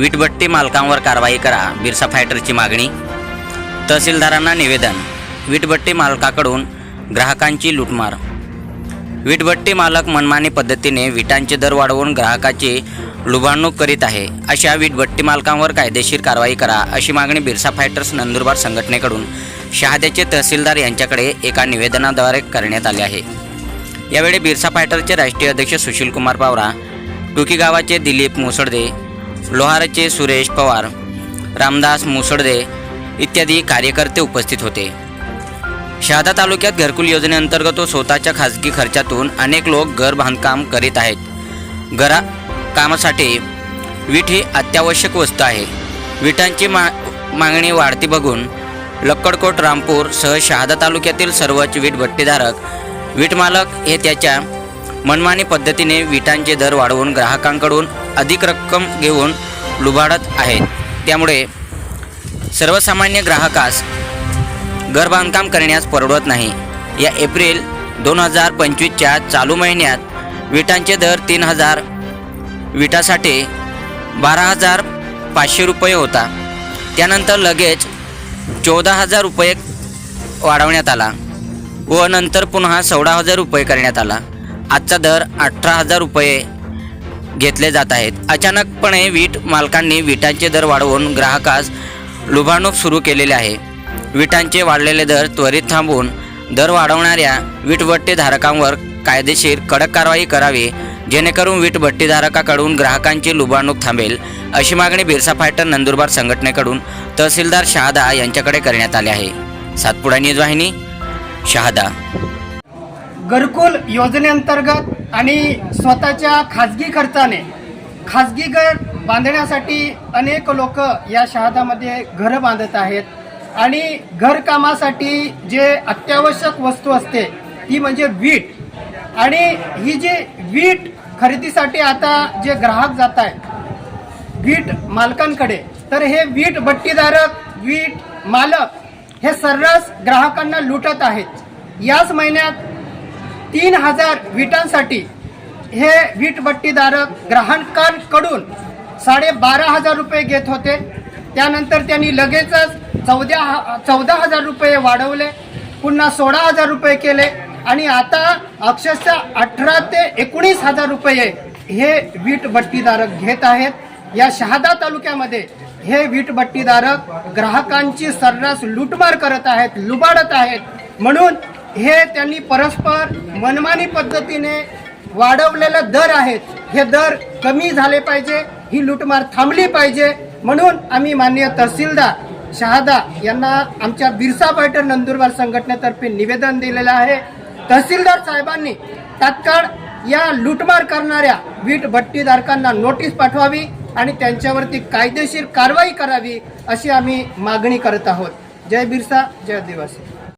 वीटभट्टी मालकांवर कारवाई करा बिरसा फायटरची मागणी. तहसीलदारांना निवेदन वीटभट्टी मालकाकडून ग्राहकांची लूटमार. वीटभट्टी मालक मनमानी पद्धतीने विटांचे दर वाढवून ग्राहकाची लुबाडणूक करीत आहे अशा वीटभट्टी मालकांवर कायदेशीर कारवाई करा अशी मागणी बिरसा फायटर्स नंदुरबार संघटनेकडून शहाद्याचे तहसीलदार यांच्याकडे एका निवेदनाद्वारे करण्यात आले आहे. यावेळी बिरसा फायटरचे राष्ट्रीय अध्यक्ष सुशील कुमार पावरा टुकी गावाचे दिलीप मुसळदे लोहारचे सुरेश पवार रामदास मुसळदे इत्यादी कार्यकर्ते उपस्थित होते. शहादा तालुक्यात घरकुल योजनेअंतर्गत तो स्वतःच्या खाजगी खर्चातून अनेक लोक घर बांधकाम करीत आहेत. घरा कामासाठी वीट ही अत्यावश्यक वस्तू आहे. विटांची मा मागणी वाढती बघून लक्कडकोट रामपूर सह शहादा तालुक्यातील सर्वच वीट भट्टीधारक वीटमालक हे त्याच्या मनमानी पद्धतीने विटांचे दर वाढवून ग्राहकांकडून अधिक रक्कम घेऊन लुबाडत आहेत. त्यामुळे सर्वसामान्य ग्राहकास घर बांधकाम करण्यास परवडत नाही. या एप्रिल दोन हजार पंचवीसच्या चालू महिन्यात विटांचे दर तीन हजार विटासाठी बारा हजार पाचशे रुपये होता. त्यानंतर लगेच चौदा हजार रुपये वाढवण्यात आला व नंतर पुन्हा सोळा हजार रुपये करण्यात आला. आजचा दर अठरा हजार रुपये घेतले जात आहेत. अचानकपणे वीट मालकांनी विटांचे दर वाढवून ग्राहकास लुभाणूक सुरू केलेली आहे. विटांचे वाढलेले दर त्वरित थांबवून दर वाढवणाऱ्या वीटभट्टीधारकांवर कायदेशीर कडक कारवाई करावी जेणेकरून वीटभट्टीधारकाकडून ग्राहकांची लुबाडणूक थांबेल अशी मागणी बिरसा फायटर नंदुरबार संघटनेकडून तहसीलदार शहादा यांच्याकडे करण्यात आली आहे. सातपुडा न्यूज वाहिनी शहादा. घरकुल योजनेअंतर्गत आणि स्वतःच्या खाजगी खर्चाने खाजगी घर बांधण्यासाठी अनेक लोक या शहादामध्ये घरं बांधत आहेत. आणि घरकामासाठी जे अत्यावश्यक वस्तू असते ती म्हणजे वीट. आणि ही जी वीट खरेदीसाठी आता जे ग्राहक जात आहेत वीट मालकांकडे तर हे वीट भट्टीधारक वीट मालक हे सर्रास ग्राहकांना लुटत आहेत. याच महिन्यात तीन हजार विटांसाठी हे वीटभट्टीधारक ग्राहकांकडून साडेबारा हजार रुपये घेत होते. त्यानंतर त्यांनी लगेचच चौदा चौदा हजार रुपये वाढवले पुन्हा सोळा हजार रुपये केले आणि आता अक्षरशः अठरा ते एकोणीस हजार रुपये हे वीटभट्टीधारक घेत आहेत. या शहादा तालुक्यामध्ये हे वीटभट्टीधारक ग्राहकांची सर्रास लूटमार करत आहेत लुबाडत आहेत. म्हणून हे त्यांनी परस्पर मनमानी पद्धतीने वाढवलेले दर आहेत. हे दर कमी झाले पाहिजे ही लूटमार थांबली पाहिजे. म्हणून आम्ही माननीय तहसीलदार शहादा यांना आमच्या बिरसा पैठण नंदुरबार संघटनेतर्फे निवेदन दिलेलं आहे. तहसीलदार साहेबांनी तात्काळ या लूटमार करणाऱ्या वीट भट्टीधारकांना नोटीस पाठवावी आणि त्यांच्यावरती कायदेशीर कारवाई करावी अशी आम्ही मागणी करत आहोत. जय बिरसा जय आदिवासी.